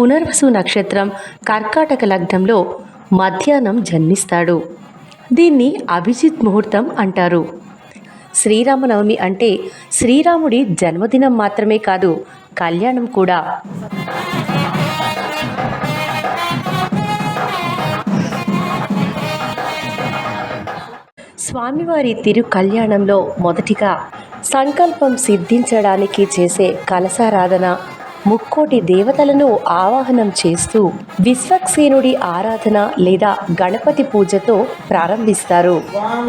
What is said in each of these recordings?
పునర్వసు నక్షత్రం కర్కాటక లగ్నంలో మధ్యాహ్నం జన్మిస్తాడు. దీన్ని అభిజిత్ ముహూర్తం అంటారు. శ్రీరామనవమి అంటే శ్రీరాముడి జన్మదినం మాత్రమే కాదు కళ్యాణం కూడా. స్వామివారి తిరు కళ్యాణంలో మొదటిగా సంకల్పం సిద్ధించడానికి చేసే కలసారాధన ముక్కోటి దేవతలను ఆవాహనం చేస్తూ విశ్వక్సేనుడి ఆరాధన లేదా గణపతి పూజతో ప్రారంభిస్తారు. వాం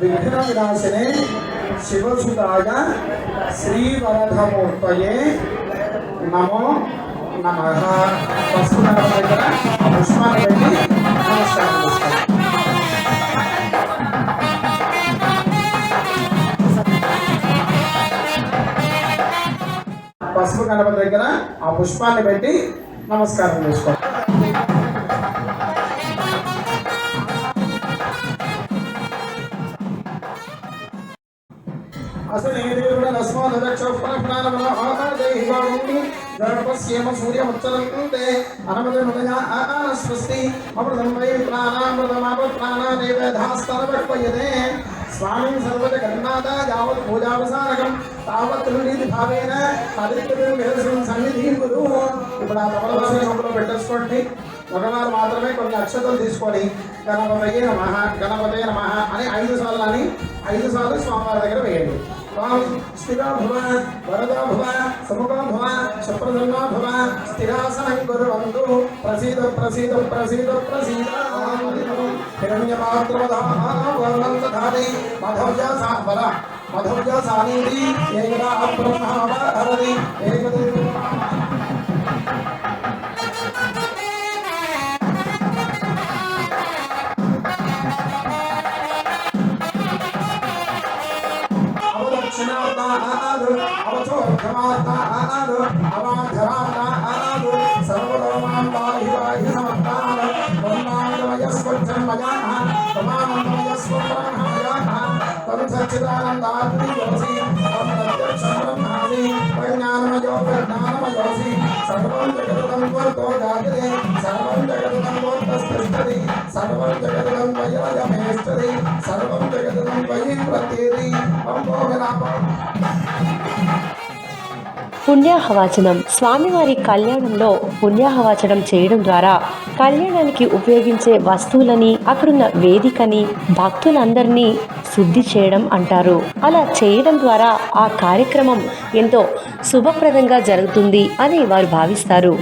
విఘ్న వినాశనే శివసుతాగ శ్రీవరధమూర్తయే నమో నమ. పసుపు దగ్గర పుష్పాన్ని పెట్టి నమస్కారం పసుపు గణపతి దగ్గర ఆ పుష్పాన్ని పెట్టి నమస్కారం చేసుకోండి గర్భస్యేమ సూర్యముచ్చరంతే అనమదనుదయా ఆనస్వస్తి అమృతం వై ప్రాణామృతమాప ప్రాణాదేవేధాస్తనవక్వయతే స్వామిం సర్వత గణనాథ యావత్ పూజావసానకం తావత్ నుండి భావేన అదిత్యం సన్నిధి గురు ఇప్పుడు ఆ తమలవాసనంలో పెట్టేసుకోండి. మగవారు మాత్రమే కొన్ని అక్షతలు తీసుకొని గణపతయ్యే నమ గణపతయ్య నమ అని ఐదు సార్లు అని ఐదు సార్లు స్వామివారి దగ్గర వేయండి. త్వాం స్థిరా భవ వరదా భవ సముఖా భవ శప్రసన్నా భవ స్థిరాసనం కుర్వంతు ప్రసీద ప్రసీద ప్రసీద ప్రసీద. హిరణ్యమాత్రవధాని మధవ్య సావర మధవ్య సానీతి ఏకదా బ్రహ్మావహరది ఏకదే అవదక్షిణార్థాలు అవచోర్ధమార్థాలు అవాధరార్థాలు సర్వలోమాం సమర్థాలు బ్రహ్మాండమయస్వచ్చన్మయాః బ్రహ్మానందమయస్వబ్రహ్మయాః తం యోసి తం బ్రహ్మాసి పరిజ్ఞానమయో ప్రజ్ఞానమయోసి సర్వం జగతం త్వర్తో జాగతే సర్వం జగదం ప్రతిష్టది సర్వం జగదం వయమేష్టది సర్వం జగదం వయి ప్రతిది. పుణ్యాహవాచనం. స్వామివారి కళ్యాణంలో పుణ్యాహవాచనం చేయడం ద్వారా కళ్యాణానికి ఉపయోగించే వస్తువులని అక్కడున్న వేదికని భక్తులందరినీ శుద్ధి చేయడం అంటారు. అలా చేయడం ద్వారా ఆ కార్యక్రమం ఎంతో శుభప్రదంగా జరుగుతుంది అని వారు భావిస్తారు.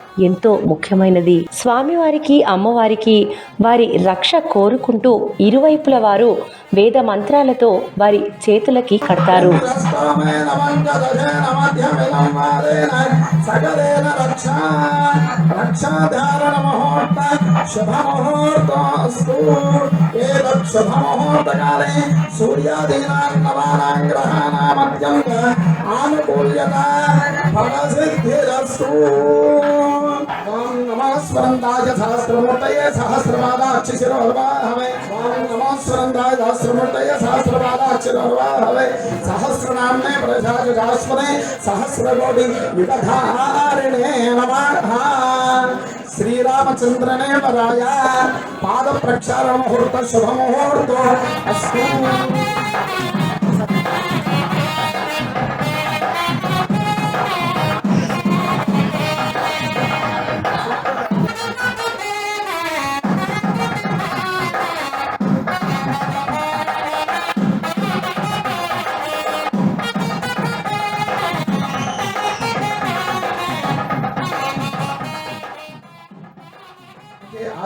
ఎంతో ముఖ్యమైనది. స్వామివారికి అమ్మవారికి వారి రక్ష కోరుకుంటూ ఇరువైపుల వారు వేద మంత్రాలతో వారి చేతులకి కడతారు. ఆనుకూల్యత ఫలసిద్ధిరస్తు. नमस्वरन्दाय सहस्रमूर्तये सहस्रपादाक्षिशिरोर्वाहवे नमस्वरन्दाय सहस्रमूर्तये सहस्रपादाक्षिरोर्वाहवे सहस्रनाम्ने प्रजाजुगास्मने सहस्रकोटि विदधारिणे नमः श्रीरामचन्द्रने पराय पादप्रक्षालमुहूर्तशुभमुहूर्तो अस्तु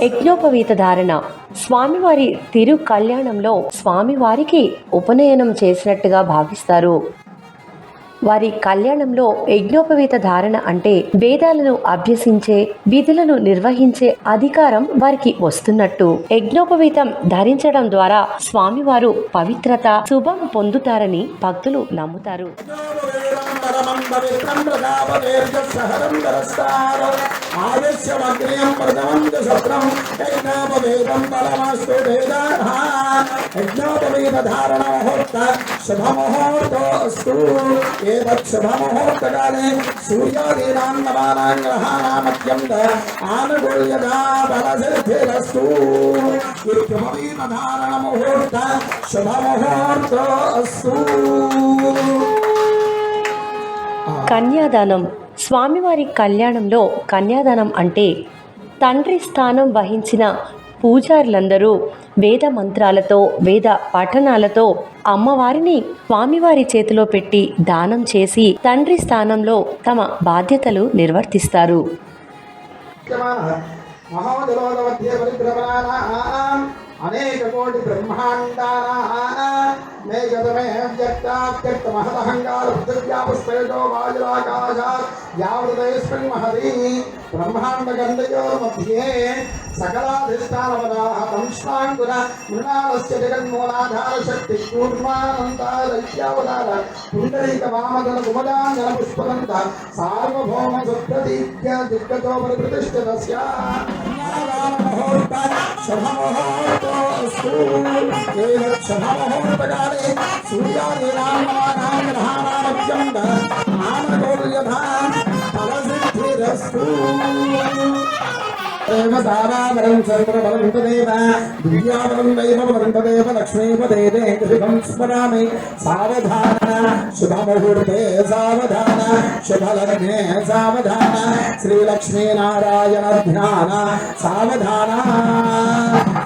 యజ్ఞోపవీత ధారణ స్వామివారి తిరు కళ్యాణంలో స్వామివారికి ఉపనయనం చేసినట్టుగా భావిస్తారు. వారి కళ్యాణంలో యజ్ఞోపవేత ధారణ అంటే వేదాలను అభ్యసించే విధులను నిర్వహించే అధికారం వారికి వస్తున్నట్టు. యజ్ఞోపవేతం ధరించడం ద్వారా స్వామివారు పవిత్రత శుభం పొందుతారని భక్తులు నమ్ముతారు. పరమం పవిత్రం ప్రజాపతేర్యసహరం దరస్తార ప్రథమం శత్రం యజ్ఞోపవేదం బలమస్తు వేదాః యజ్ఞోపవేద ధారణ ముహూర్త శుభముహూర్తోస్తు. ఏతత్ శుభముహూర్తకాలే సూర్యాదీనాం నవానాం గ్రహాణామత్యంత బలసిద్ధిరస్తు కన్యాదానం. స్వామివారి కళ్యాణంలో కన్యాదానం అంటే తండ్రి స్థానం వహించిన పూజారులందరూ వేద మంత్రాలతో వేద పఠనాలతో అమ్మవారిని స్వామివారి చేతిలో పెట్టి దానం చేసి తండ్రి స్థానంలో తమ బాధ్యతలు నిర్వర్తిస్తారు. అనేక కోటి బ్రహ్మాండానాం मे गतमेऽव्यक्तात्यक्तमहदहङ्गारपृथिव्यापुष्पेजो वायुराकाशात् यावृतयस्मिन् महती ब्रह्माण्डगन्धयोर्मध्ये सकलाधिष्ठानपदाः पंश्वाङ्कुर मृणालस्य जगन्मूलाधारशक्तिकूर्मानन्तारैत्यावतार पुण्डरीकवामधनकुमदाञ्जनपुष्पदन्त सार्वभौमसुप्रतीत्य दिग्गतो परिप्रतिष्ठितस्य स्वभावोऽस्तु శక్తి కూర్మానంతారయ్యావతార పుండరీక వామదల కుమదాంగన దివ్యావరం స్మరామి. సావధాన శుభముహూర్తే సావధాన శుభలగ్నే సావధాన. శ్రీలక్ష్మీనారాయణ ధ్యాన సావధాన.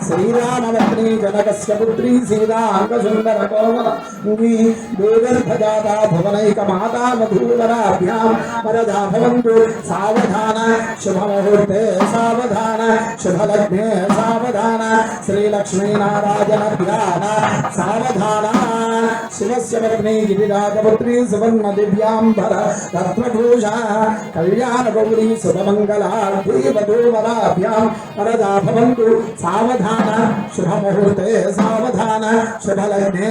శ్రీరామవత్ని జనకస్య పుత్రీ సీతాంగ సుందర కోమల దేవర్భజాత భువనైక మాతా మధువరాభ్యాం వరదా భవంతు సావధాన శుభముహూర్తే సావధాన శుభలగ్నే సావధాన శ్రీలక్ష్మీనారాయణ ధ్యాన సావధాన శివస్య పత్ని గిరిరాజపుత్రి సువర్ణ దివ్యాంబర రత్నభూషా కళ్యాణ గౌరీ సుభమంగళాభ్యాం వరదా భవంతు సావధాన శుభముహూర్తే సావధాన శుభలగ్నే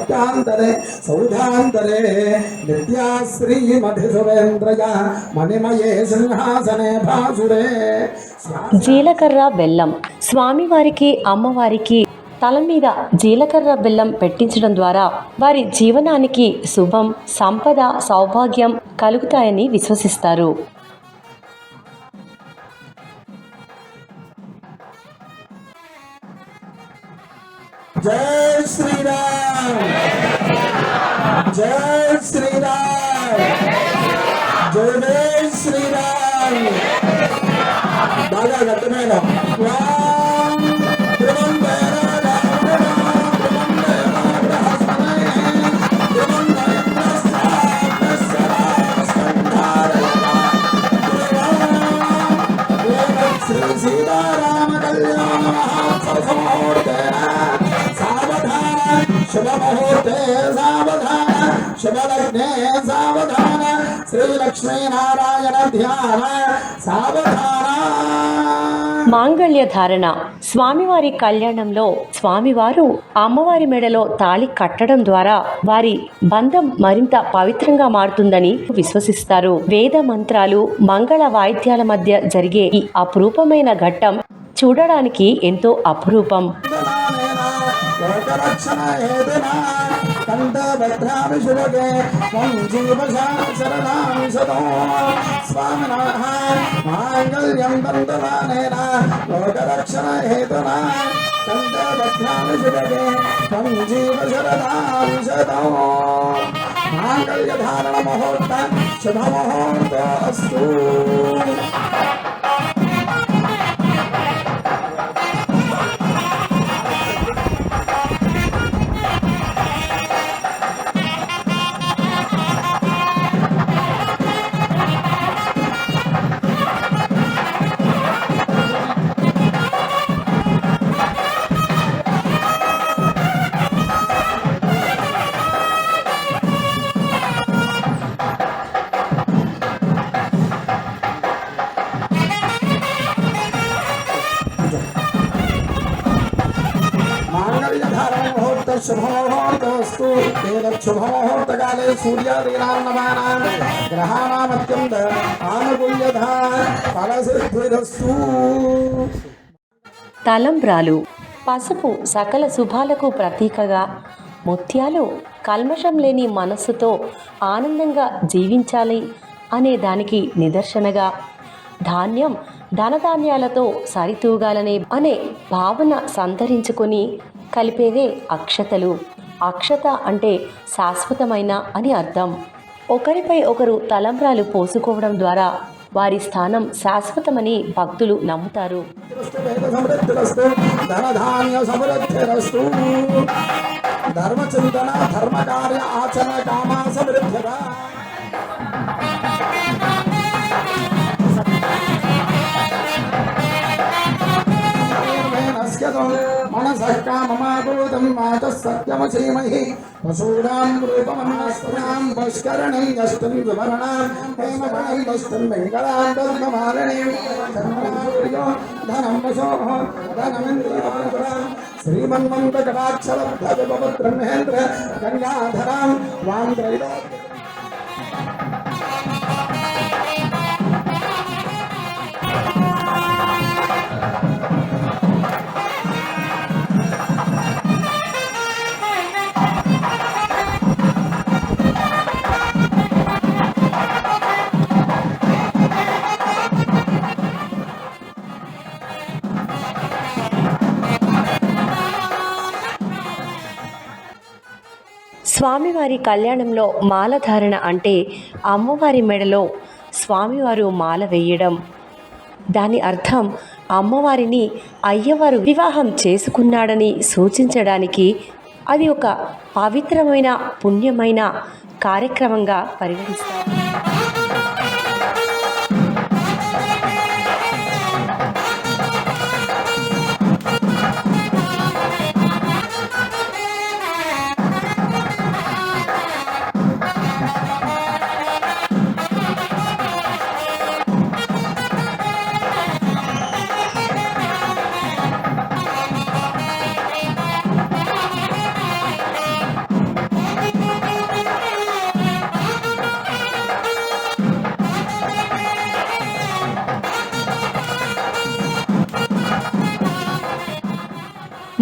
సావధాన సౌధాంతరే నిత్యా శ్రీమధిసురేంద్రయ మణిమయే సింహాసనే భాసురే జీలకర్ర బెల్లం స్వామివారికి అమ్మవారికి తల మీద జీలకర్ర బెల్లం పెట్టించడం ద్వారా వారి జీవనానికి శుభం సంపద సౌభాగ్యం కలుగుతాయని విశ్వసిస్తారు. జై శ్రీరామ్ జై శ్రీరామ్ జై జై శ్రీరామ్ బాగా గట్టమైన శ్రీ సీతారామ కళ్యాణ మహోత్సవముహూర్తే సావధాన శుభముహూర్తే సావధాన శుభలగ్నే సావధాన శ్రీలక్ష్మీ నారాయణ ధ్యాన సావధాన. మాంగళ్య ధారణ. స్వామివారి కళ్యాణంలో స్వామివారు అమ్మవారి మెడలో తాళి కట్టడం ద్వారా వారి బంధం మరింత పవిత్రంగా మారుతుందని విశ్వసిస్తారు. వేద మంత్రాలు మంగళ వాయిద్యాల మధ్య జరిగే ఈ అపురూపమైన ఘట్టం చూడడానికి ఎంతో అపురూపం. लोकरक्षण हेतुना कण्ठभद्रामि शुभगे त्वं जीवशासरदां सतो स्वामिनाः माङ्गल्यं दन्तमानेन लोकरक्षण हेतुना कण्ठभद्रामि शुभगे त्वं जीवशरदां सतो माङ्गल्यधारणमुहूर्त शुभमुहूर्तो శుభముహూర్తస్తు శుభముహూర్తకాలే సూర్యాదీనాన్నమానాం గ్రహాణామత్యంత ఆనుకూల్యధ ఫలసిద్ధిరస్తు తలంబ్రాలు పసుపు సకల శుభాలకు ప్రతీకగా ముత్యాలు కల్మషం లేని మనస్సుతో ఆనందంగా జీవించాలి అనే దానికి నిదర్శనగా ధాన్యం ధనధాన్యాలతో సరితూగాలనే అనే భావన సంతరించుకొని కలిపేవే అక్షతలు. అక్షత అంటే శాశ్వతమైన అని అర్థం. ఒకరిపై ఒకరు తలంబ్రాలు పోసుకోవడం ద్వారా వారి స్థానం శాశ్వతమని భక్తులు నమ్ముతారు. ధర్మ చింతన ధర్మ కార్య ఆచరణ కామా సమృద్ధి మాతः సత్యమసీమహి పశూనాం రూపమన్నస్త్రాం పుష్కరణం యష్టం వివరణాం హేమఫలం వస్తం మంగళాం పద్మమాలినీం చంద్రమార్యో ధనం వశోః ధనమింద్రియాం శ్రీమన్మంతకటాక్షరబ్ధమేంద్ర కన్యాధరాం వాంద్రైలో స్వామివారి కళ్యాణంలో మాలధారణ అంటే అమ్మవారి మెడలో స్వామివారు మాల వేయడం. దాని అర్థం అమ్మవారిని అయ్యవారు వివాహం చేసుకున్నాడని సూచించడానికి అది ఒక పవిత్రమైన పుణ్యమైన కార్యక్రమంగా పరిగణిస్తారు.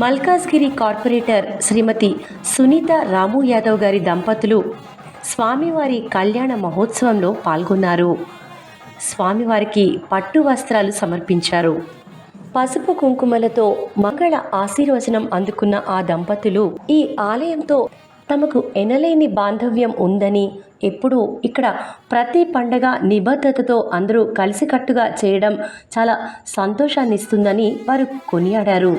మల్కాజ్గిరి కార్పొరేటర్ శ్రీమతి సునీత రాము యాదవ్ గారి దంపతులు స్వామివారి కళ్యాణ మహోత్సవంలో పాల్గొన్నారు. స్వామివారికి పట్టు వస్త్రాలు సమర్పించారు. పసుపు కుంకుమలతో మంగళ ఆశీర్వచనం అందుకున్న ఆ దంపతులు ఈ ఆలయంతో తమకు ఎనలేని బాంధవ్యం ఉందని ఎప్పుడూ ఇక్కడ ప్రతి పండగ నిబద్ధతతో అందరూ కలిసికట్టుగా చేయడం చాలా సంతోషాన్ని ఇస్తుందని వారు కొనియాడారు.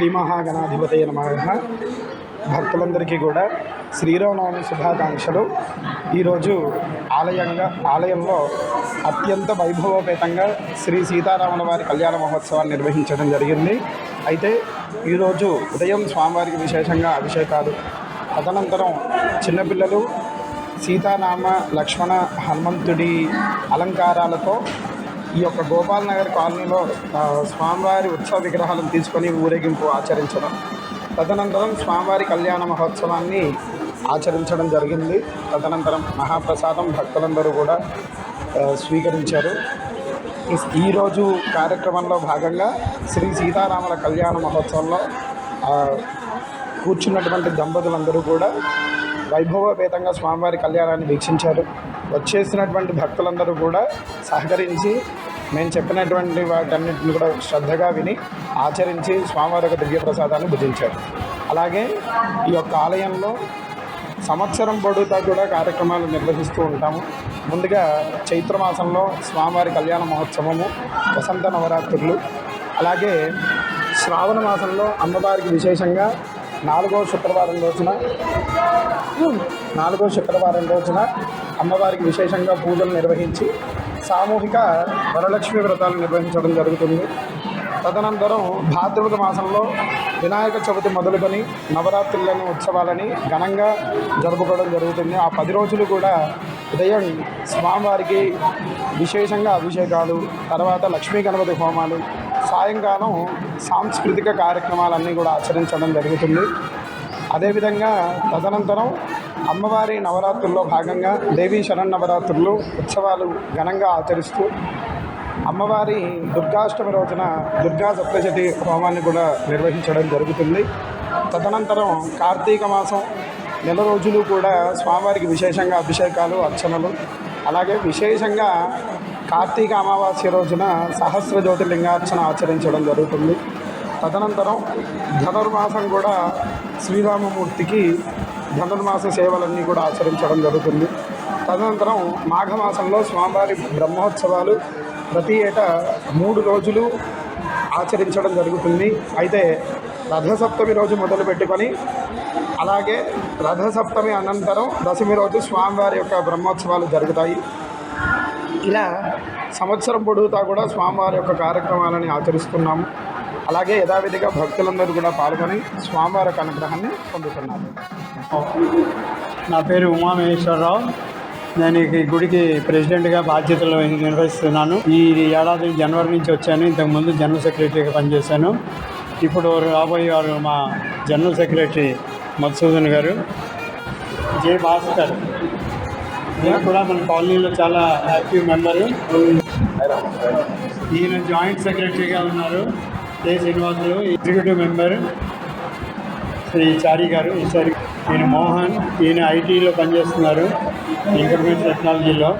శ్రీ మహాగణాధిపతయ నమ. భక్తులందరికీ కూడా శ్రీరామనవమి శుభాకాంక్షలు. ఈరోజు ఆలయంగా ఆలయంలో అత్యంత వైభవోపేతంగా శ్రీ సీతారాముల వారి కళ్యాణ మహోత్సవాన్ని నిర్వహించడం జరిగింది. అయితే ఈరోజు ఉదయం స్వామివారికి విశేషంగా అభిషేకాలు. తదనంతరం చిన్నపిల్లలు సీతారామ లక్ష్మణ హనుమంతుడి అలంకారాలతో ఈ యొక్క గోపాల్ నగర్ కాలనీలో స్వామివారి ఉత్సవ విగ్రహాలను తీసుకొని ఊరేగింపు ఆచరించడం. తదనంతరం స్వామివారి కళ్యాణ మహోత్సవాన్ని ఆచరించడం జరిగింది. తదనంతరం మహాప్రసాదం భక్తులందరూ కూడా స్వీకరించారు. ఈరోజు కార్యక్రమంలో భాగంగా శ్రీ సీతారాముల కళ్యాణ మహోత్సవంలో కూర్చున్నటువంటి దంపతులందరూ కూడా వైభవపేతంగా స్వామివారి కళ్యాణాన్ని వీక్షించారు. వచ్చేసినటువంటి భక్తులందరూ కూడా సహకరించి మేము చెప్పినటువంటి వాటన్నిటిని కూడా శ్రద్ధగా విని ఆచరించి స్వామివారి యొక్క దివ్య ప్రసాదాన్ని భుజించారు. అలాగే ఈ యొక్క ఆలయంలో సంవత్సరం పొడుగుతా కూడా కార్యక్రమాలు నిర్వహిస్తూ ఉంటాము. ముందుగా చైత్రమాసంలో స్వామివారి కళ్యాణ మహోత్సవము వసంత నవరాత్రులు అలాగే శ్రావణ మాసంలో అమ్మవారికి విశేషంగా నాలుగో శుక్రవారం రోజున నాలుగో శుక్రవారం రోజున అమ్మవారికి విశేషంగా పూజలు నిర్వహించి సామూహిక వరలక్ష్మి వ్రతాలు నిర్వహించడం జరుగుతుంది. తదనంతరం భాద్రపద మాసంలో వినాయక చవితి మొదలుకొని నవరాత్రులని ఉత్సవాలని ఘనంగా జరుపుకోవడం జరుగుతుంది. ఆ పది రోజులు కూడా ఉదయం స్వామివారికి విశేషంగా అభిషేకాలు తర్వాత లక్ష్మీ గణపతి హోమాలు సాయంకాలం సాంస్కృతిక కార్యక్రమాలన్నీ కూడా ఆచరించడం జరుగుతుంది. అదేవిధంగా తదనంతరం అమ్మవారి నవరాత్రుల్లో భాగంగా దేవీ శరన్నవరాత్రులు ఉత్సవాలు ఘనంగా ఆచరిస్తూ అమ్మవారి దుర్గాష్టమి రోజున దుర్గా సప్తశతి హోమాన్ని కూడా నిర్వహించడం జరుగుతుంది. తదనంతరం కార్తీక మాసం నెల రోజులు కూడా స్వామివారికి విశేషంగా అభిషేకాలు అర్చనలు అలాగే విశేషంగా కార్తీక అమావాస్య రోజున సహస్ర జ్యోతిర్లింగార్చన ఆచరించడం జరుగుతుంది. తదనంతరం ధనుర్మాసం కూడా శ్రీరామమూర్తికి ధనుర్మాస సేవలన్నీ కూడా ఆచరించడం జరుగుతుంది. తదనంతరం మాఘమాసంలో స్వామివారి బ్రహ్మోత్సవాలు ప్రతి ఏటా మూడు రోజులు ఆచరించడం జరుగుతుంది. అయితే రథసప్తమి రోజు మొదలు పెట్టుకొని అలాగే రథసప్తమి అనంతరం దశమి రోజు స్వామివారి యొక్క బ్రహ్మోత్సవాలు జరుగుతాయి. ఇలా సంవత్సరం పొడుగుతా కూడా స్వామివారి యొక్క కార్యక్రమాలని ఆచరిస్తున్నాము. అలాగే యథావిధిగా భక్తులందరూ కూడా పాల్గొని స్వామివారి యొక్క అనుగ్రహాన్ని పొందుతున్నారు. నా పేరు ఉమామహేశ్వరరావు. నేను ఈ గుడికి ప్రెసిడెంట్గా బాధ్యతలు నిర్వహిస్తున్నాను. ఈ ఏడాది జనవరి నుంచి వచ్చాను. ఇంతకుముందు జనరల్ సెక్రటరీగా పనిచేశాను. ఇప్పుడు రాబోయే వారు మా జనరల్ సెక్రటరీ మధుసూదన్ గారు. జే భాస్కర్. కూడా మన కాలనీలో చాలా యాక్టివ్ మెంబరు. ఈయన జాయింట్ సెక్రటరీగా ఉన్నారు. K. Srinivasulu executive member. Shri Chari గారు ఈసారి ఈయన మోహన్ ఈయన ఐటీలో పనిచేస్తున్నారు ఇన్ఫర్మేషన్ టెక్నాలజీలో.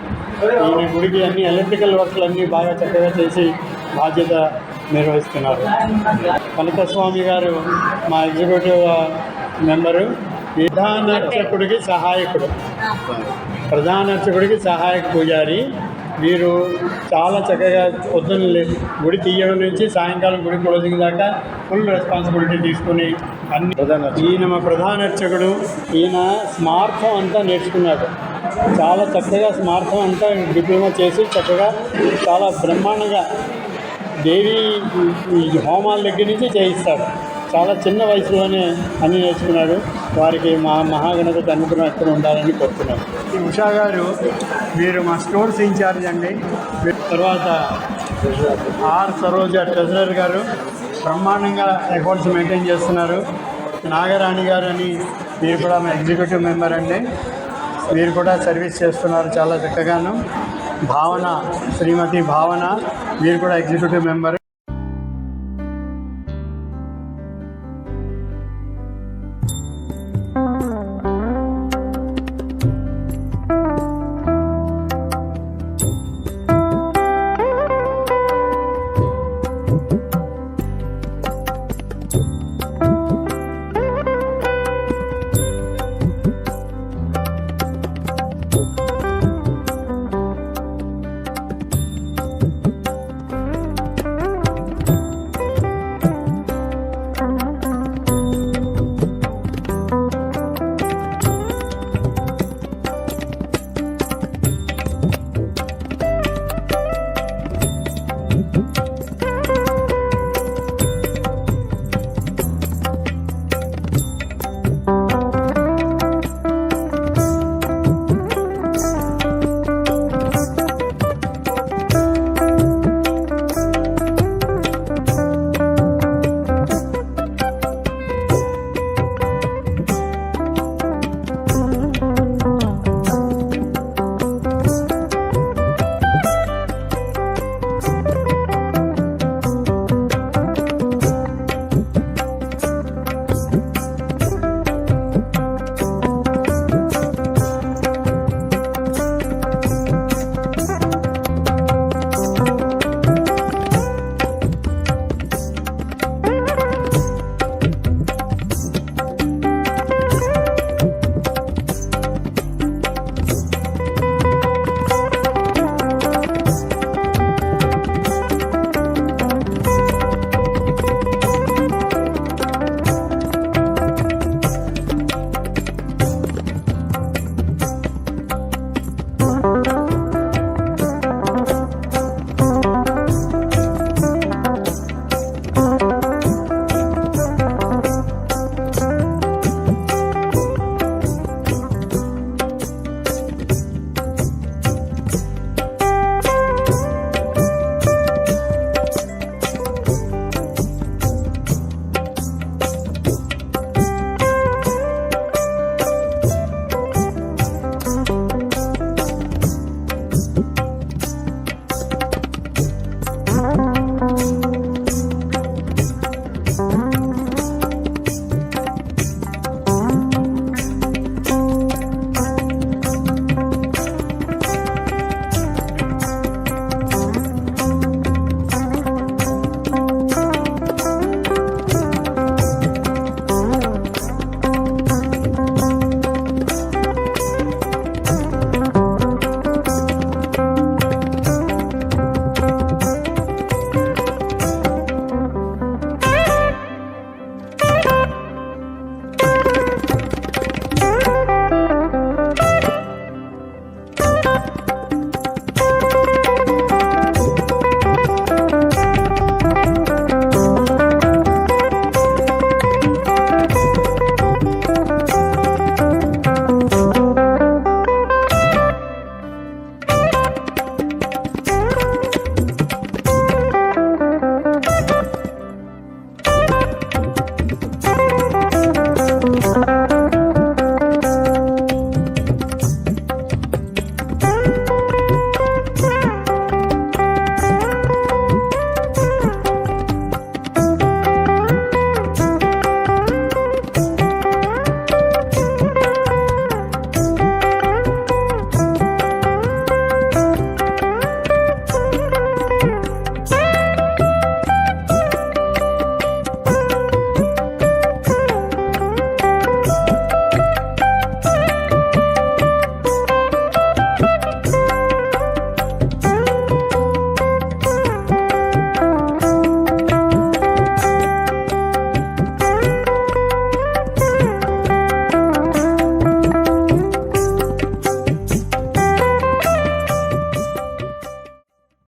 ఈయన గుడికి అన్ని ఎలక్ట్రికల్ వర్క్లు అన్నీ బాగా చక్కగా చేసి బాధ్యత నిర్వహిస్తున్నారు. కనకస్వామి గారు మా ఎగ్జిక్యూటివ్ మెంబరు. ప్రధాన సహాయకుడు. ప్రధాన అర్చకుడికి సహాయక పూజారి. వీరు చాలా చక్కగా పొద్దున్న గుడి తీయడం నుంచి సాయంకాలం గుడి క్లోజింగ్ దాకా ఫుల్ రెస్పాన్సిబిలిటీ తీసుకుని అన్ని ఈయన మా ప్రధాన అర్చకుడు. ఈయన స్మార్థం అంతా నేర్చుకున్నాడు. చాలా చక్కగా స్మార్థం అంతా డిప్లొమా చేసి చక్కగా చాలా బ్రహ్మాండంగా దేవి హోమాల దగ్గర నుంచి చేయిస్తాడు. చాలా చిన్న వయసులోనే అన్ని నేర్చుకున్నాడు వారికి మా మహాగణపతి ఎక్కడ ఉండాలని కోరుతున్నాను ఉషా గారు మీరు మా స్టోర్స్ ఇన్ఛార్జ్ అండి. తర్వాత ఆర్ సరోజ ట్రెజరర్ గారు బ్రహ్మాండంగా అకౌంట్స్ మెయింటైన్ చేస్తున్నారు. నాగరాణి గారు అని మీరు కూడా మా ఎగ్జిక్యూటివ్ మెంబర్ అండి. మీరు కూడా సర్వీస్ చేస్తున్నారు చాలా చక్కగాను. భావన శ్రీమతి భావన మీరు కూడా ఎగ్జిక్యూటివ్ మెంబర్.